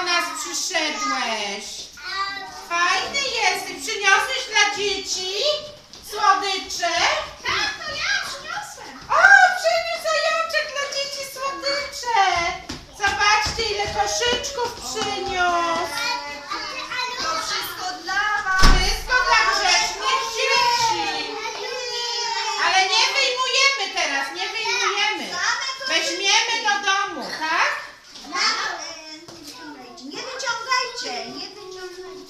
przyszedłeś. Fajny jesteś. Przyniosłeś dla dzieci słodycze? Tak, to ja przyniosłem. O, przyniósł zajączek dla dzieci słodycze. Zobaczcie, ile koszyczków przyniósł. To wszystko dla was. Wszystko dla grzecznych dzieci. Ale nie wyjmujemy teraz 谁呀这尿尿